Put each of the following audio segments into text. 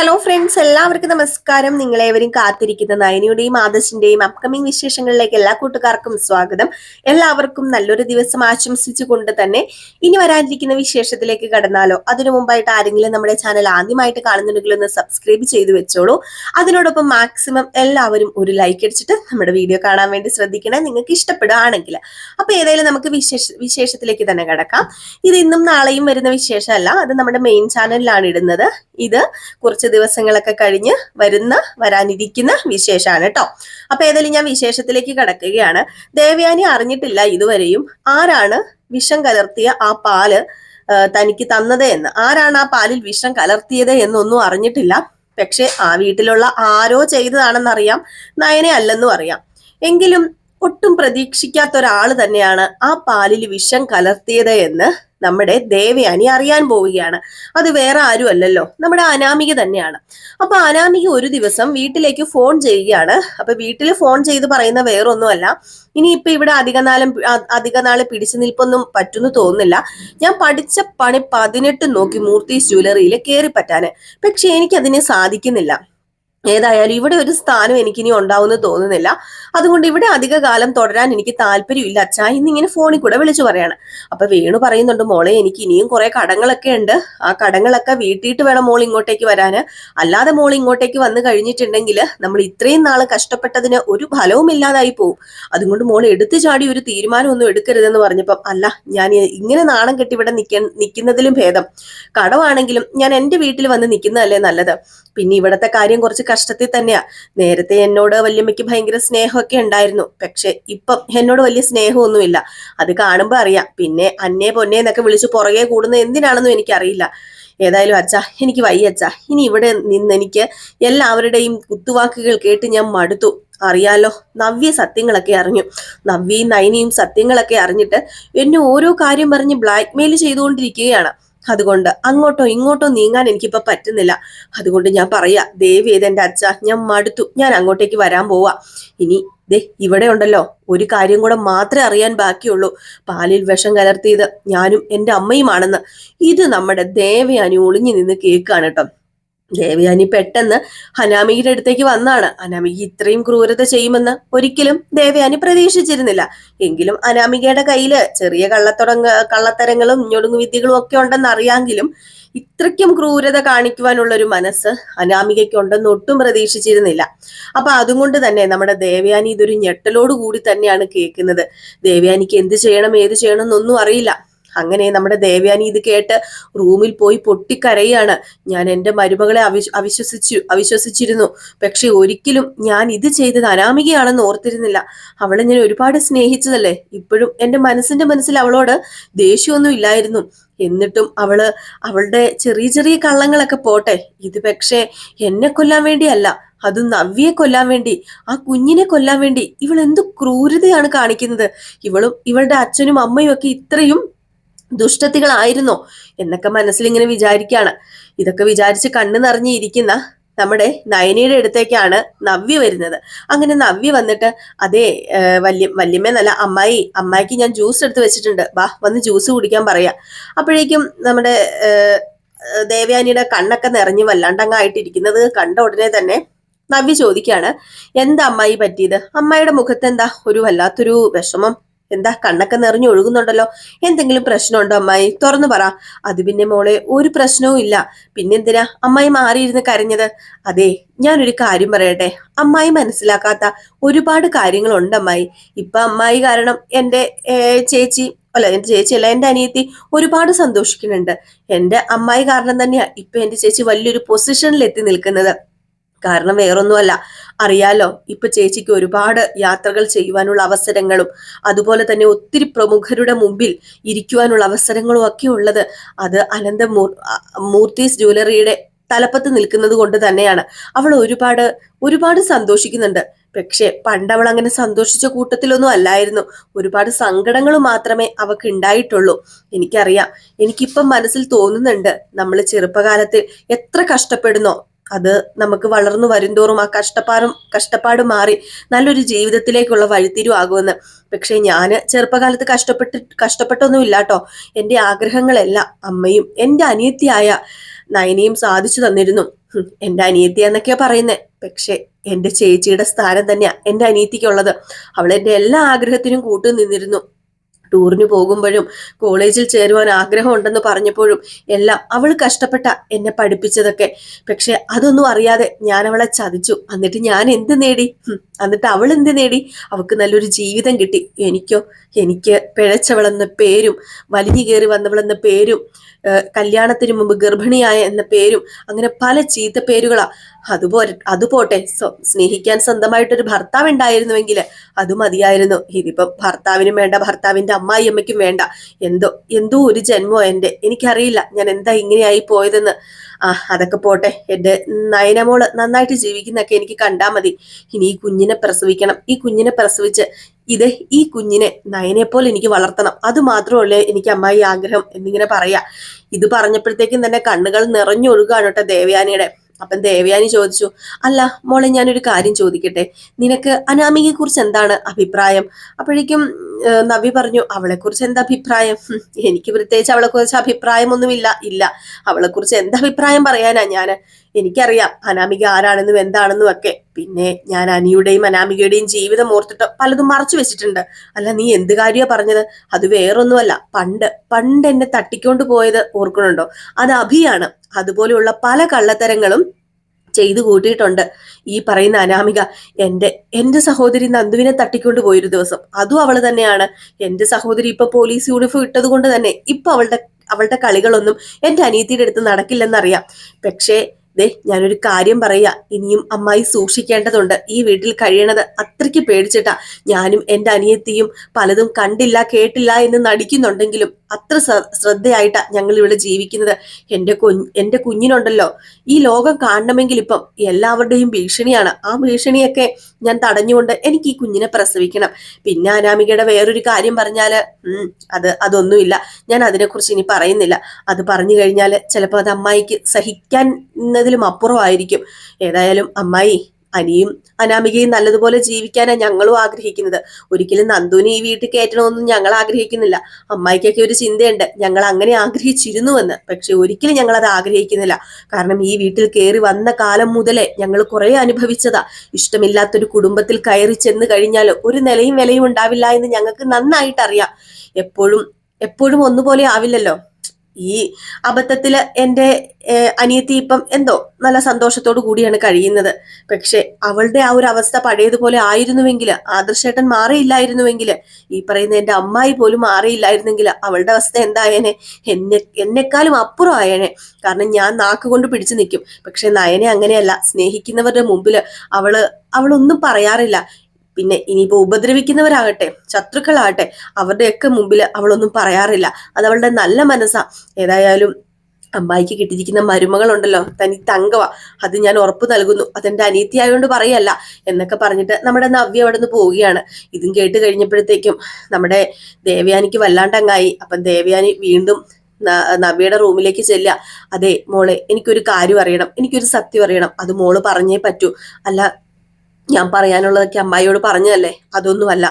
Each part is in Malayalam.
ഹലോ ഫ്രണ്ട്സ് എല്ലാവർക്കും നമസ്കാരം. നിങ്ങളേവരും കാത്തിരിക്കുന്ന നയനിയുടെയും ആദർശിന്റെയും അപ്കമിംഗ് വിശേഷങ്ങളിലേക്ക് എല്ലാ കൂട്ടുകാർക്കും സ്വാഗതം. എല്ലാവർക്കും നല്ലൊരു ദിവസം ആശംസിച്ചുകൊണ്ട് തന്നെ ഇനി വരാനിരിക്കുന്ന വിശേഷത്തിലേക്ക് കടന്നാലോ. അതിനു മുമ്പായിട്ട് ആരെങ്കിലും നമ്മുടെ ചാനൽ ആദ്യമായിട്ട് കാണുന്നുണ്ടെങ്കിൽ ഒന്ന് സബ്സ്ക്രൈബ് ചെയ്തു വെച്ചോളൂ. അതിനോടൊപ്പം മാക്സിമം എല്ലാവരും ഒരു ലൈക്ക് അടിച്ചിട്ട് നമ്മുടെ വീഡിയോ കാണാൻ വേണ്ടി ശ്രദ്ധിക്കണേ. നിങ്ങൾക്ക് ഇഷ്ടപ്പെടുകയാണെങ്കിൽ. അപ്പൊ ഏതായാലും നമുക്ക് വിശേഷ വിശേഷത്തിലേക്ക് തന്നെ കിടക്കാം. ഇത് ഇന്നും നാളെയും വരുന്ന വിശേഷമല്ല. അത് നമ്മുടെ മെയിൻ ചാനലിലാണ് ഇടുന്നത്. ഇത് കുറച്ച് ദിവസങ്ങളൊക്കെ കഴിഞ്ഞ് വരുന്ന വരാനിരിക്കുന്ന വിശേഷമാണ് കേട്ടോ. അപ്പൊ ഏതായാലും ഞാൻ വിശേഷത്തിലേക്ക് കടക്കുകയാണ്. ദേവയാനി അറിഞ്ഞിട്ടില്ല ഇതുവരെയും. ആരാണ് വിഷം കലർത്തിയ ആ പാൽ തനിക്ക് തന്നത് എന്ന്? ആരാണ് ആ പാലിൽ വിഷം കലർത്തിയത് എന്നൊന്നും അറിഞ്ഞിട്ടില്ല. പക്ഷെ ആ വീട്ടിലുള്ള ആരോ ചെയ്തതാണെന്നറിയാം. നയനെ അല്ലെന്നും അറിയാം. എങ്കിലും ഒട്ടും പ്രതീക്ഷിക്കാത്ത ഒരാൾ തന്നെയാണ് ആ പാലിൽ വിഷം കലർത്തിയത് എന്ന് നമ്മുടെ ദേവയാനി അറിയാൻ പോവുകയാണ്. അത് വേറെ ആരും അല്ലല്ലോ. നമ്മുടെ അനാമിക തന്നെയാണ്. അപ്പൊ അനാമിക ഒരു ദിവസം വീട്ടിലേക്ക് ഫോൺ ചെയ്യുകയാണ്. അപ്പൊ വീട്ടിൽ ഫോൺ ചെയ്ത് പറയുന്ന വേറൊന്നുമല്ല. ഇനിയിപ്പോ ഇവിടെ അധികനാലം അധിക നാളെ പിടിച്ചു നിൽപ്പൊന്നും പറ്റുന്നു തോന്നുന്നില്ല. ഞാൻ പഠിച്ച പണി പതിനെട്ട് നോക്കി മൂർത്തി ജ്വല്ലറിയിൽ കയറി പറ്റാന് പക്ഷെ എനിക്കതിന് സാധിക്കുന്നില്ല. ഏതായാലും ഇവിടെ ഒരു സ്ഥാനം എനിക്കിനി ഉണ്ടാവുമെന്ന് തോന്നുന്നില്ല. അതുകൊണ്ട് ഇവിടെ അധിക കാലം തുടരാൻ എനിക്ക് താല്പര്യമില്ല. അച്ഛാ ഇന്നിങ്ങനെ ഫോണിൽ കൂടെ വിളിച്ചു പറയാണ്. അപ്പൊ വേണു പറയുന്നുണ്ട് മോളെ എനിക്ക് ഇനിയും കുറെ കടങ്ങളൊക്കെ ഉണ്ട്. ആ കടങ്ങളൊക്കെ വീട്ടിയിട്ട് വേണം മോൾ ഇങ്ങോട്ടേക്ക് വരാന്. അല്ലാതെ മോൾ ഇങ്ങോട്ടേക്ക് വന്ന് കഴിഞ്ഞിട്ടുണ്ടെങ്കിൽ നമ്മൾ ഇത്രയും നാൾ കഷ്ടപ്പെട്ടതിന് ഒരു ഫലവും ഇല്ലാതായി പോകും അതുകൊണ്ട് മോൾ എടുത്തു ചാടി ഒരു തീരുമാനമൊന്നും എടുക്കരുതെന്ന് പറഞ്ഞപ്പം അല്ല ഞാൻ ഇങ്ങനെ നാണം കെട്ടി ഇവിടെ നിൽക്കാൻ നിൽക്കുന്നതിലും ഭേദം. കടവാണെങ്കിലും ഞാൻ എന്റെ വീട്ടിൽ വന്ന് നിൽക്കുന്നതല്ലേ നല്ലത്. പിന്നെ ഇവിടത്തെ കാര്യം കുറച്ച് കഷ്ടത്തിൽ തന്നെയാ. നേരത്തെ എന്നോട് വല്യമ്മയ്ക്ക് ഭയങ്കര സ്നേഹമൊക്കെ ഉണ്ടായിരുന്നു. പക്ഷെ ഇപ്പം എന്നോട് വലിയ സ്നേഹമൊന്നുമില്ല. അത് കാണുമ്പോൾ അറിയാം. പിന്നെ അന്നേ പൊന്നെ എന്നൊക്കെ വിളിച്ച് പുറകെ കൂടുന്നത് എന്തിനാണെന്നും എനിക്കറിയില്ല. ഏതായാലും അച്ഛ എനിക്ക് വയ്യ അച്ഛ. ഇനി ഇവിടെ നിന്ന് എനിക്ക് എല്ലാവരുടെയും കുത്തുവാക്കുകൾ കേട്ട് ഞാൻ മടുത്തു. അറിയാലോ നവ്യ സത്യങ്ങളൊക്കെ അറിഞ്ഞു. നവ്യയും നയനിയും സത്യങ്ങളൊക്കെ അറിഞ്ഞിട്ട് എന്നെ ഓരോ കാര്യം പറഞ്ഞ് ബ്ലാക്ക്മെയിൽ ചെയ്തുകൊണ്ടിരിക്കുകയാണ്. അതുകൊണ്ട് അങ്ങോട്ടോ ഇങ്ങോട്ടോ നീങ്ങാൻ എനിക്കിപ്പോ പറ്റുന്നില്ല. അതുകൊണ്ട് ഞാൻ പറയാ ദേവി എന്റെ അച്ഛ ഞാൻ മടുത്തു. ഞാൻ അങ്ങോട്ടേക്ക് വരാൻ പോവാ. ഇനി ദേ ഇവിടെ ഉണ്ടല്ലോ ഒരു കാര്യം കൂടെ മാത്രമേ അറിയാൻ ബാക്കിയുള്ളൂ. പാലിൽ വിഷം കലർത്തിയത് ഞാനും എന്റെ അമ്മയുമാണെന്ന്. ഇത് നമ്മുടെ ദേവയാനി ഒളിഞ്ഞു നിന്ന് കേൾക്കുകയാണ് കേട്ടോ. ദേവയാനി പെട്ടെന്ന് അനാമികയുടെ അടുത്തേക്ക് വന്നാണ്. അനാമിക ഇത്രയും ക്രൂരത ചെയ്യുമെന്ന് ഒരിക്കലും ദേവയാനി പ്രതീക്ഷിച്ചിരുന്നില്ല. എങ്കിലും അനാമികയുടെ കയ്യിൽ ചെറിയ കള്ളത്തുടങ്ങ കള്ളത്തരങ്ങളും ഞൊടുങ്ങുവിദ്യകളും ഒക്കെ ഉണ്ടെന്ന് അറിയാമെങ്കിലും ഇത്രയ്ക്കും ക്രൂരത കാണിക്കുവാനുള്ള ഒരു മനസ്സ് അനാമികയ്ക്ക് ഉണ്ടെന്ന് ഒട്ടും പ്രതീക്ഷിച്ചിരുന്നില്ല. അപ്പൊ അതുകൊണ്ട് തന്നെ നമ്മുടെ ദേവയാനി ഇതൊരു ഞെട്ടലോട് കൂടി തന്നെയാണ് കേൾക്കുന്നത്. ദേവയാനിക്ക് എന്ത് ചെയ്യണം ഏത് ചെയ്യണം എന്നൊന്നും അറിയില്ല. അങ്ങനെ നമ്മുടെ ദേവയാനി ഇത് കേട്ട് റൂമിൽ പോയി പൊട്ടിക്കരയാണ്. ഞാൻ എന്റെ മരുമകളെ അവിശ് അവിശ്വസിച്ചു അവിശ്വസിച്ചിരുന്നു. പക്ഷെ ഒരിക്കലും ഞാൻ ഇത് ചെയ്തത് അനാമികയാണെന്ന് ഓർത്തിരുന്നില്ല. അവളെ ഞാൻ ഒരുപാട് സ്നേഹിച്ചതല്ലേ? ഇപ്പോഴും എന്റെ മനസ്സിന്റെ മനസ്സിൽ അവളോട് ദേഷ്യമൊന്നും ഇല്ലായിരുന്നു. എന്നിട്ടും അവൾ അവളുടെ ചെറിയ ചെറിയ കള്ളങ്ങളൊക്കെ പോട്ടെ. ഇത് പക്ഷേ എന്നെ കൊല്ലാൻ വേണ്ടിയല്ല. അത് നവ്യയെ കൊല്ലാൻ വേണ്ടി ആ കുഞ്ഞിനെ കൊല്ലാൻ വേണ്ടി ഇവൾ എന്ത് ക്രൂരതയാണ് കാണിക്കുന്നത്? ഇവളും ഇവളുടെ അച്ഛനും അമ്മയും ഒക്കെ ഇത്രയും ദുഷ്ടത്തികളായിരുന്നോ എന്നൊക്കെ മനസ്സിൽ ഇങ്ങനെ വിചാരിക്കുകയാണ് ഇതൊക്കെ വിചാരിച്ച് കണ്ണു നിറഞ്ഞിരിക്കുന്ന നമ്മുടെ നയനയുടെ അടുത്തേക്കാണ് നവ്യ വരുന്നത്. അങ്ങനെ നവ്യ വന്നിട്ട് അതേ വല്യ വല്യമ്മേന്നല്ല അമ്മായി അമ്മായിക്ക് ഞാൻ ജ്യൂസ് എടുത്ത് വെച്ചിട്ടുണ്ട്. വാ വന്ന് ജ്യൂസ് കുടിക്കാൻ പറയാ. അപ്പോഴേക്കും നമ്മുടെ ദേവയാനിയുടെ കണ്ണൊക്കെ നിറഞ്ഞു വല്ലാണ്ടങ്ങായിട്ടിരിക്കുന്നത് കണ്ട ഉടനെ തന്നെ നവ്യ ചോദിക്കുകയാണ് എന്താ അമ്മായി പറ്റിയത്? അമ്മായിയുടെ മുഖത്ത് എന്താ ഒരു വല്ലാത്തൊരു വിഷമം? എന്താ കണ്ണൊക്കെ നിറഞ്ഞു ഒഴുകുന്നുണ്ടല്ലോ? എന്തെങ്കിലും പ്രശ്നമുണ്ടോ അമ്മായി? തുറന്നു പറ. അത് പിന്നെ മോളെ ഒരു പ്രശ്നവും ഇല്ല. പിന്നെന്തിനാ അമ്മായി മാറിയിരുന്ന് കരഞ്ഞത്? അതെ ഞാനൊരു കാര്യം പറയട്ടെ. അമ്മായി മനസ്സിലാക്കാത്ത ഒരുപാട് കാര്യങ്ങളുണ്ട് അമ്മായി. ഇപ്പൊ അമ്മായി കാരണം എന്റെ ചേച്ചി അല്ല എന്റെ ചേച്ചി അല്ല എന്റെ അനിയത്തി ഒരുപാട് സന്തോഷിക്കുന്നുണ്ട്. എന്റെ അമ്മായി കാരണം തന്നെയാ ഇപ്പൊ എന്റെ ചേച്ചി വലിയൊരു പൊസിഷനിൽ എത്തി നിൽക്കുന്നത്. കാരണം വേറൊന്നുമല്ല. അറിയാലോ? ഇപ്പൊ ചേച്ചിക്ക് ഒരുപാട് യാത്രകൾ ചെയ്യുവാനുള്ള അവസരങ്ങളും അതുപോലെ തന്നെ ഒത്തിരി പ്രമുഖരുടെ മുമ്പിൽ ഇരിക്കുവാനുള്ള അവസരങ്ങളും ഒക്കെ ഉള്ളത്. അത് അനന്ത മൂർത്തീസ് ജ്വല്ലറിയുടെ തലപ്പത്ത് നിൽക്കുന്നത് കൊണ്ട് തന്നെയാണ്. അവൾ ഒരുപാട് ഒരുപാട് സന്തോഷിക്കുന്നുണ്ട്. പക്ഷെ പണ്ട് അവൾ അങ്ങനെ സന്തോഷിച്ച കൂട്ടത്തിലൊന്നും അല്ലായിരുന്നു. ഒരുപാട് സങ്കടങ്ങൾ മാത്രമേ അവക്ക് ഉണ്ടായിട്ടുള്ളൂ. എനിക്കറിയാം. എനിക്കിപ്പം മനസ്സിൽ തോന്നുന്നുണ്ട് നമ്മൾ ചെറുപ്പകാലത്തിൽ എത്ര കഷ്ടപ്പെടുന്നോ അത് നമുക്ക് വളർന്നു വരുംതോറും ആ കഷ്ടപ്പാടും കഷ്ടപ്പാട് മാറി നല്ലൊരു ജീവിതത്തിലേക്കുള്ള വഴിത്തിരിവാകുമെന്ന്. പക്ഷെ ഞാൻ ചെറുപ്പകാലത്ത് കഷ്ടപ്പെട്ട് കഷ്ടപ്പെട്ടൊന്നും ഇല്ലാട്ടോ എന്റെ ആഗ്രഹങ്ങളെല്ലാം അമ്മയും എന്റെ അനിയത്തിയായ നയനിയും സാധിച്ചു തന്നിരുന്നു. എന്റെ അനിയത്തി എന്നൊക്കെയാ പറയുന്നത് പക്ഷെ എന്റെ ചേച്ചിയുടെ സ്ഥാനം തന്നെയാ എന്റെ അനിയത്തിക്കുള്ളത്. അവൾ എന്റെ എല്ലാ ആഗ്രഹത്തിനും കൂട്ടു നിന്നിരുന്നു ടൂറിന് പോകുമ്പോഴും കോളേജിൽ ചേരുവാൻ ആഗ്രഹമുണ്ടെന്ന് പറഞ്ഞപ്പോഴും എല്ലാം അവൾ കഷ്ടപ്പെട്ട എന്നെ പഠിപ്പിച്ചതൊക്കെ. പക്ഷെ അതൊന്നും അറിയാതെ ഞാൻ അവളെ ചതിച്ചു. എന്നിട്ട് ഞാൻ എന്ത് നേടി? എന്നിട്ട് അവൾ എന്ത് നേടി? അവൾക്ക് നല്ലൊരു ജീവിതം കിട്ടി. എനിക്കോ? എനിക്ക് പിഴച്ചവളെന്ന പേരും വലിഞ്ഞു കയറി വന്നവളെന്ന പേരും കല്യാണത്തിന് മുമ്പ് ഗർഭിണിയായ എന്ന പേരും അങ്ങനെ പല ചീത്ത പേരുകളാ. അതുപോലെ അതുപോട്ടെ സ്നേഹിക്കാൻ സ്വന്തമായിട്ടൊരു ഭർത്താവ് ഉണ്ടായിരുന്നുവെങ്കിൽ അത് മതിയായിരുന്നു. ഇതിപ്പം ഭർത്താവിനും വേണ്ട ഭർത്താവിന്റെ അമ്മായിയമ്മയ്ക്കും വേണ്ട. എന്തോ എന്തോ ഒരു ജന്മോ എന്റെ എനിക്കറിയില്ല ഞാൻ എന്താ ഇങ്ങനെയായി പോയതെന്ന്. ആ അതൊക്കെ പോട്ടെ. എന്റെ നയനമോൾ നന്നായിട്ട് ജീവിക്കുന്നൊക്കെ എനിക്ക് കണ്ടാൽ മതി. ഇനി ഈ കുഞ്ഞിനെ പ്രസവിക്കണം. ഈ കുഞ്ഞിനെ പ്രസവിച്ച് ഇത് ഈ കുഞ്ഞിനെ നയനെ പോലെ എനിക്ക് വളർത്തണം. അത് മാത്രമല്ലേ എനിക്ക് അമ്മായി ആഗ്രഹം എന്നിങ്ങനെ പറയാ. ഇത് പറഞ്ഞപ്പോഴത്തേക്കും തന്നെ കണ്ണുകൾ നിറഞ്ഞൊഴുകാണ് കേട്ടോ ദേവയാനിയുടെ. അപ്പം ദേവയാനി ചോദിച്ചു അല്ല മോളെ ഞാനൊരു കാര്യം ചോദിക്കട്ടെ. നിനക്ക് അനാമികയെ കുറിച്ച് എന്താണ് അഭിപ്രായം? അപ്പോഴേക്കും നവി പറഞ്ഞു അവളെ കുറിച്ച് എന്താ അഭിപ്രായം എനിക്ക് പ്രത്യേകിച്ച് അവളെ കുറിച്ച് അഭിപ്രായമൊന്നുമില്ല ഇല്ല. അവളെ കുറിച്ച് എന്താ അഭിപ്രായം പറയാനാ ഞാൻ? എനിക്കറിയാം അനാമിക ആരാണെന്നും എന്താണെന്നും ഒക്കെ. പിന്നെ ഞാൻ അനിയുടെയും അനാമികയുടെയും ജീവിതം ഓർത്തിട്ട് പലതും മറച്ചു വെച്ചിട്ടുണ്ട്. അല്ല നീ എന്ത് കാര്യമാ പറഞ്ഞത്? അത് വേറൊന്നുമല്ല. പണ്ട് പണ്ട് എന്നെ തട്ടിക്കൊണ്ട് പോയത് ഓർക്കണുണ്ടോ? അത് അഭിയാണ്. അതുപോലെയുള്ള പല കള്ളത്തരങ്ങളും ചെയ്തു കൂട്ടിയിട്ടുണ്ട്. ഈ പറയുന്ന അനാമിക എന്റെ എന്റെ സഹോദരി നന്ദുവിനെ തട്ടിക്കൊണ്ട് പോയൊരു ദിവസം. അതും അവൾ തന്നെയാണ്. എന്റെ സഹോദരി ഇപ്പൊ പോലീസ് യൂണിഫോം ഇട്ടത് കൊണ്ട് തന്നെ ഇപ്പൊ അവളുടെ അവളുടെ കളികളൊന്നും എന്റെ അനിയത്തിയുടെ അടുത്ത് നടക്കില്ലെന്നറിയാം. പക്ഷേ ദേ ഞാനൊരു കാര്യം പറയാ. ഇനിയും അമ്മായി സൂക്ഷിക്കേണ്ടതുണ്ട്. ഈ വീട്ടിൽ കഴിയണത് അത്രയ്ക്ക് പേടിച്ചിട്ടാ. ഞാനും എന്റെ അനിയത്തിയും പലതും കണ്ടില്ല കേട്ടില്ല എന്ന് നടിക്കുന്നുണ്ടെങ്കിലും അത്ര ശ്ര- ശ്രദ്ധയായിട്ടാ ഞങ്ങൾ ഇവിടെ ജീവിക്കുന്നത്. എന്റെ കുഞ്ഞ് എന്റെ കുഞ്ഞിനുണ്ടല്ലോ. ഈ ലോകം കാണണമെങ്കിൽ ഇപ്പം എല്ലാവരുടെയും ഭീഷണിയാണ്. ആ ഭീഷണിയൊക്കെ ഞാൻ തടഞ്ഞുകൊണ്ട് എനിക്ക് ഈ കുഞ്ഞിനെ പ്രസവിക്കണം. പിന്നെ അനാമികയുടെ വേറൊരു കാര്യം പറഞ്ഞാൽ അത് അതൊന്നുമില്ല. ഞാൻ അതിനെക്കുറിച്ച് ഇനി പറയുന്നില്ല. അത് പറഞ്ഞു കഴിഞ്ഞാൽ ചിലപ്പോൾ അത് അമ്മായിക്ക് സഹിക്കാൻ എന്നതിലും അപ്പുറമായിരിക്കും. ഏതായാലും അമ്മായി അനിയും അനാമികയും നല്ലതുപോലെ ജീവിക്കാനാണ് ഞങ്ങളും ആഗ്രഹിക്കുന്നത്. ഒരിക്കലും നന്ദുവിനെ ഈ വീട്ടിൽ കയറ്റണമെന്നും ഞങ്ങൾ ആഗ്രഹിക്കുന്നില്ല. അമ്മായിക്കൊക്കെ ഒരു ചിന്തയുണ്ട്. ഞങ്ങൾ അങ്ങനെ ആഗ്രഹിച്ചിരുന്നുവെന്ന്. പക്ഷെ ഒരിക്കലും ഞങ്ങൾ അത് ആഗ്രഹിക്കുന്നില്ല. കാരണം ഈ വീട്ടിൽ കയറി വന്ന കാലം മുതലേ ഞങ്ങൾ കുറെ അനുഭവിച്ചതാ. ഇഷ്ടമില്ലാത്തൊരു കുടുംബത്തിൽ കയറി ചെന്ന് കഴിഞ്ഞാൽ ഒരു നിലയും വിലയും ഉണ്ടാവില്ല എന്ന് ഞങ്ങൾക്ക് നന്നായിട്ട് അറിയാം എപ്പോഴും എപ്പോഴും ഒന്നുപോലെ ആവില്ലല്ലോ? ഈ അബദ്ധത്തിൽ എന്റെ അനിയത്തി ഇപ്പം എന്തോ നല്ല സന്തോഷത്തോടു കൂടിയാണ് കഴിയുന്നത്. പക്ഷെ അവളുടെ ആ ഒരു അവസ്ഥ പഴയതുപോലെ ആയിരുന്നുവെങ്കിൽ ആദർശേട്ടൻ മാറിയില്ലായിരുന്നുവെങ്കിൽ ഈ പറയുന്ന എന്റെ അമ്മായി പോലും മാറിയില്ലായിരുന്നെങ്കിൽ അവളുടെ അവസ്ഥ എന്തായേനെ? എന്നെ എന്നെക്കാളും അപ്പുറം ആയേനെ. കാരണം ഞാൻ നാക്കുകൊണ്ട് പിടിച്ചു നിൽക്കും. പക്ഷെ നയനെ അങ്ങനെയല്ല. സ്നേഹിക്കുന്നവരുടെ മുമ്പിൽ അവൾ അവളൊന്നും പറയാറില്ല. പിന്നെ ഇനിയിപ്പോ ഉപദ്രവിക്കുന്നവരാകട്ടെ ശത്രുക്കളാകട്ടെ അവരുടെയൊക്കെ മുമ്പിൽ അവളൊന്നും പറയാറില്ല. അത് അവളുടെ നല്ല മനസ്സാ. ഏതായാലും അമ്മായിക്ക് കിട്ടിയിരിക്കുന്ന മരുമകളുണ്ടല്ലോ തനി തങ്കവ അത് ഞാൻ ഉറപ്പ് നൽകുന്നു. അതെന്റെ അനീതി ആയതുകൊണ്ട് പറയല്ല എന്നൊക്കെ പറഞ്ഞിട്ട് നമ്മുടെ നവ്യ അവിടെ നിന്ന് പോവുകയാണ്. ഇതും കേട്ട് കഴിഞ്ഞപ്പോഴത്തേക്കും നമ്മുടെ ദേവയാനിക്ക് വല്ലാണ്ടങ്ങായി. അപ്പം ദേവയാനി വീണ്ടും നവ്യയുടെ റൂമിലേക്ക് ചെല്ലുക. അതെ മോളെ എനിക്കൊരു കാര്യം അറിയണം എനിക്കൊരു സത്യം അറിയണം. അത് മോൾ പറഞ്ഞേ പറ്റൂ. അല്ല ഞാൻ പറയാനുള്ളതൊക്കെ അമ്മായിയോട് പറഞ്ഞതല്ലേ? അതൊന്നുമല്ല.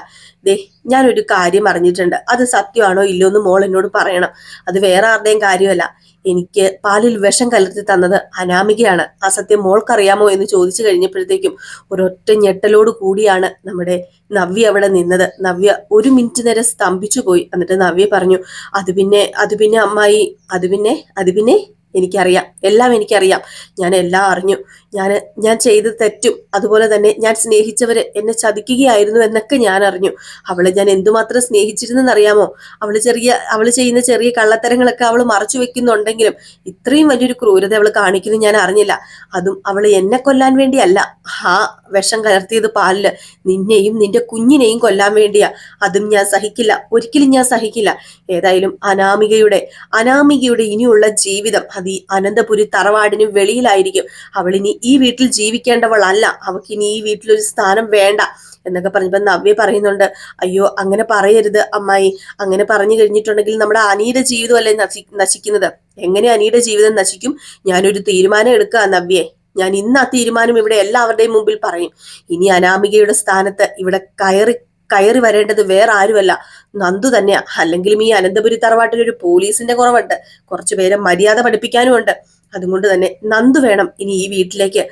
ദേ ഞാനൊരു കാര്യം അറിഞ്ഞിട്ടുണ്ട്. അത് സത്യമാണോ ഇല്ലയോ എന്ന് മോൾ എന്നോട് പറയണം. അത് വേറെ ആരുടെയും കാര്യമല്ല. എനിക്ക് പാലിൽ വിഷം കലർത്തി തന്നത് അനാമികയാണ്. ആ സത്യം മോൾക്കറിയാമോ എന്ന് ചോദിച്ചു കഴിഞ്ഞപ്പോഴത്തേക്കും ഒരൊറ്റ ഞെട്ടലോട് കൂടിയാണ് നമ്മുടെ നവ്യ അവിടെ നിന്നത്. നവ്യ ഒരു മിനിറ്റ് നേരം സ്തംഭിച്ചു പോയി എന്നിട്ട് നവ്യ പറഞ്ഞു അത് പിന്നെ അത് പിന്നെ അമ്മായി അത് പിന്നെ അത് പിന്നെ എനിക്കറിയാം. എല്ലാം എനിക്കറിയാം. ഞാൻ എല്ലാം അറിഞ്ഞു. ഞാൻ ഞാൻ ചെയ്ത് തെറ്റും. അതുപോലെ തന്നെ ഞാൻ സ്നേഹിച്ചവര് എന്നെ ചതിക്കുകയായിരുന്നു എന്നൊക്കെ ഞാൻ അറിഞ്ഞു. അവളെ ഞാൻ എന്തുമാത്രം സ്നേഹിച്ചിരുന്നെന്നറിയാമോ? അവൾ ചെറിയ അവൾ ചെയ്യുന്ന ചെറിയ കള്ളത്തരങ്ങളൊക്കെ അവൾ മറച്ചു വെക്കുന്നുണ്ടെങ്കിലും ഇത്രയും വലിയൊരു ക്രൂരത അവൾ കാണിക്കുന്നു ഞാൻ അറിഞ്ഞില്ല. അതും അവൾ എന്നെ കൊല്ലാൻ വേണ്ടിയല്ല. ആ വിഷം കലർത്തിയത് പാലിൽ. നിന്നെയും നിന്റെ കുഞ്ഞിനെയും കൊല്ലാൻ വേണ്ടിയാ. അതും ഞാൻ സഹിക്കില്ല. ഒരിക്കലും ഞാൻ സഹിക്കില്ല. ഏതായാലും അനാമികയുടെ അനാമികയുടെ ഇനിയുള്ള ജീവിതം അത് അനന്തപുരി തറവാടിന് വെളിയിലായിരിക്കും. അവൾ ഇനി ഈ വീട്ടിൽ ജീവിക്കേണ്ടവളല്ല. അവൾക്ക് ഇനി ഈ വീട്ടിലൊരു സ്ഥാനം വേണ്ട എന്നൊക്കെ പറഞ്ഞപ്പോൾ നവ്യ പറയുന്നുണ്ട്. അയ്യോ അങ്ങനെ പറയരുത് അമ്മായി. അങ്ങനെ പറഞ്ഞു കഴിഞ്ഞിട്ടുണ്ടെങ്കിൽ നമ്മുടെ അനിയുടെ ജീവിതമല്ലേ നശി നശിക്കുന്നത്? എങ്ങനെ അനിയുടെ ജീവിതം നശിക്കും? ഞാനൊരു തീരുമാനം എടുക്കുക നവ്യെ. ഞാൻ ഇന്ന് ആ തീരുമാനം ഇവിടെ എല്ലാവരുടെയും മുമ്പിൽ പറയും. ഇനി അനാമികയുടെ സ്ഥാനത്ത് ഇവിടെ കയറി കയറി വരേണ്ടത് വേറെ ആരുമല്ല. നന്ദു തന്നെയാ. അല്ലെങ്കിലും ഈ അനന്തപുരി തറവാട്ടിൽ ഒരു പോലീസിന്റെ കുറവുണ്ട്. കുറച്ചു പേരെ മര്യാദ പഠിപ്പിക്കാനും ഉണ്ട് അതുകൊണ്ട് തന്നെ നന്ദു വേണം ഇനി ഈ വീട്ടിലേക്ക്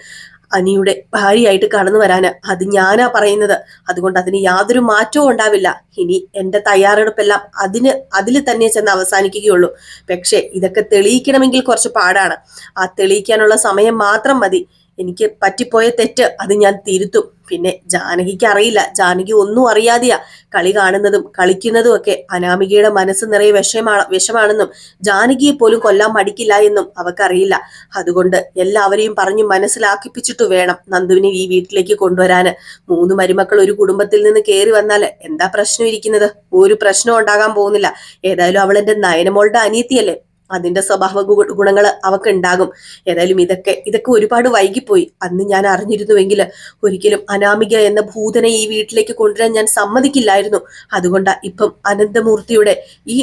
അനിയുടെ ഭാര്യയായിട്ട് കടന്നു വരാന്. അത് ഞാനാ പറയുന്നത്. അതുകൊണ്ട് അതിന് യാതൊരു മാറ്റവും ഉണ്ടാവില്ല. ഇനി എന്റെ തയ്യാറെടുപ്പെല്ലാം അതിന് അതിൽ തന്നെ ചെന്ന് അവസാനിക്കുകയുള്ളൂ. പക്ഷേ ഇതൊക്കെ തെളിയിക്കണമെങ്കിൽ കുറച്ച് പാടാണ്. ആ തെളിയിക്കാനുള്ള സമയം മാത്രം മതി. എനിക്ക് പറ്റിപ്പോയ തെറ്റ് അത് ഞാൻ തിരുത്തും. പിന്നെ ജാനകിക്ക് അറിയില്ല. ജാനകി ഒന്നും അറിയാതെയാ കളി കാണുന്നതും കളിക്കുന്നതും ഒക്കെ. അനാമികയുടെ മനസ്സ് നിറയെ വിഷമാണ് വിഷമാണെന്നും ജാനകിയെ പോലും കൊല്ലാൻ മടിക്കില്ല എന്നും അവക്കറിയില്ല. അതുകൊണ്ട് എല്ലാവരെയും പറഞ്ഞു മനസ്സിലാക്കിപ്പിച്ചിട്ട് വേണം നന്ദുവിനെ ഈ വീട്ടിലേക്ക് കൊണ്ടുവരാന്. മൂന്ന് മരുമക്കൾ ഒരു കുടുംബത്തിൽ നിന്ന് കയറി വന്നാൽ എന്താ പ്രശ്നം ഇരിക്കുന്നത്? ഒരു പ്രശ്നം ഉണ്ടാകാൻ പോകുന്നില്ല. ഏതായാലും അവൾ എന്റെ നയനമോളുടെ അനിയത്തിയല്ലേ? അതിന്റെ സ്വഭാവ ഗുണങ്ങൾ അവക്ക് ഉണ്ടാകും. ഏതായാലും ഇതൊക്കെ ഇതൊക്കെ ഒരുപാട് വൈകിപ്പോയി. അന്ന് ഞാൻ അറിഞ്ഞിരുന്നുവെങ്കിൽ ഒരിക്കലും അനാമിക എന്ന ഭൂതനെ ഈ വീട്ടിലേക്ക് കൊണ്ടുവരാൻ ഞാൻ സമ്മതിക്കില്ലായിരുന്നു. അതുകൊണ്ടാ ഇപ്പം അനന്തമൂർത്തിയുടെ ഈ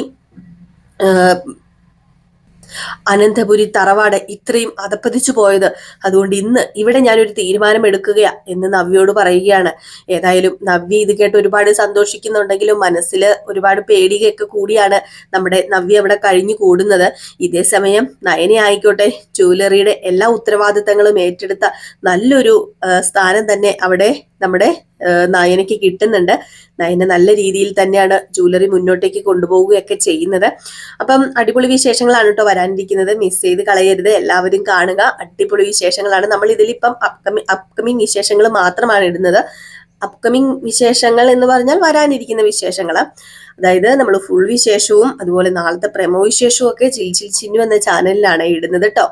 അനന്തപുരി തറവാട് ഇത്രയും അതപ്പതിച്ചു പോയത്. അതുകൊണ്ട് ഇന്ന് ഇവിടെ ഞാനൊരു തീരുമാനം എടുക്കുകയാ എന്ന് നവ്യയോട് പറയുകയാണ്. ഏതായാലും നവ്യ ഇത് കേട്ട് ഒരുപാട് സന്തോഷിക്കുന്നുണ്ടെങ്കിലും മനസ്സിൽ ഒരുപാട് പേടിയൊക്കെ കൂടിയാണ് നമ്മുടെ നവ്യ അവിടെ കഴിഞ്ഞു കൂടുന്നത്. ഇതേ സമയം നയനെ ആയിക്കോട്ടെ ജ്വല്ലറിയുടെ എല്ലാ ഉത്തരവാദിത്തങ്ങളും ഏറ്റെടുത്ത നല്ലൊരു സ്ഥാനം തന്നെ അവിടെ നമ്മുടെ നായനയ്ക്ക് കിട്ടുന്നുണ്ട്. നയന നല്ല രീതിയിൽ തന്നെയാണ് ജ്വല്ലറി മുന്നോട്ടേക്ക് കൊണ്ടുപോവുകയൊക്കെ ചെയ്യുന്നത്. അപ്പം അടിപൊളി വിശേഷങ്ങളാണ് കേട്ടോ വരാനിരിക്കുന്നത്. മിസ് ചെയ്ത് കളയരുത്. എല്ലാവരും കാണുക. അടിപൊളി വിശേഷങ്ങളാണ്. നമ്മൾ ഇതിലിപ്പം അപ്കമിങ് അപ്കമിങ് വിശേഷങ്ങൾ മാത്രമാണ് ഇടുന്നത്. അപ്കമിങ് വിശേഷങ്ങൾ എന്ന് പറഞ്ഞാൽ വരാനിരിക്കുന്ന വിശേഷങ്ങൾ അതായത് നമ്മൾ ഫുൾ വിശേഷവും അതുപോലെ നാളത്തെ പ്രമോ വിശേഷവും ഒക്കെ ചിൽച്ചിൽ ചിൽ ചിന്നു എന്ന ചാനലിലാണ് ഇടുന്നത് കേട്ടോ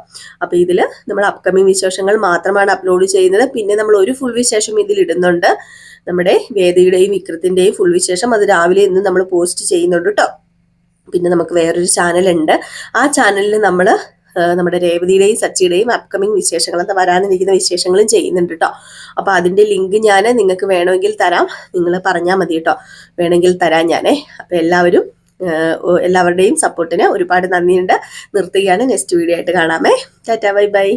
അപ്പൊ ഇതിൽ നമ്മൾ അപ്കമിങ് വിശേഷങ്ങൾ മാത്രമാണ് അപ്ലോഡ് ചെയ്യുന്നത്. പിന്നെ നമ്മൾ ഒരു ഫുൾ വിശേഷം ഇതിൽ ഇടുന്നുണ്ട്. നമ്മുടെ വേദിയുടെയും വിക്രത്തിന്റെയും ഫുൾ വിശേഷം അത് രാവിലെ ഇന്ന് നമ്മൾ പോസ്റ്റ് ചെയ്യുന്നുണ്ട് കേട്ടോ പിന്നെ നമുക്ക് വേറൊരു ചാനലുണ്ട്. ആ ചാനലിൽ നമ്മൾ നമ്മുടെ രേവതിയുടെയും സച്ചിയുടെയും അപ്കമിങ് വിശേഷങ്ങൾ എന്താ വരാനിരിക്കുന്ന വിശേഷങ്ങളും ചെയ്യുന്നുണ്ട് കേട്ടോ അപ്പൊ അതിന്റെ ലിങ്ക് ഞാൻ നിങ്ങൾക്ക് വേണമെങ്കിൽ തരാം. നിങ്ങൾ പറഞ്ഞാൽ മതി കേട്ടോ വേണമെങ്കിൽ തരാം ഞാനേ. അപ്പൊ എല്ലാവരും എല്ലാവരുടെയും സപ്പോർട്ടിന് ഒരുപാട് നന്ദിയുണ്ട്. നിർത്തുകയാണ്. നെക്സ്റ്റ് വീഡിയോ ആയിട്ട് കാണാമേ. Tata bye bye.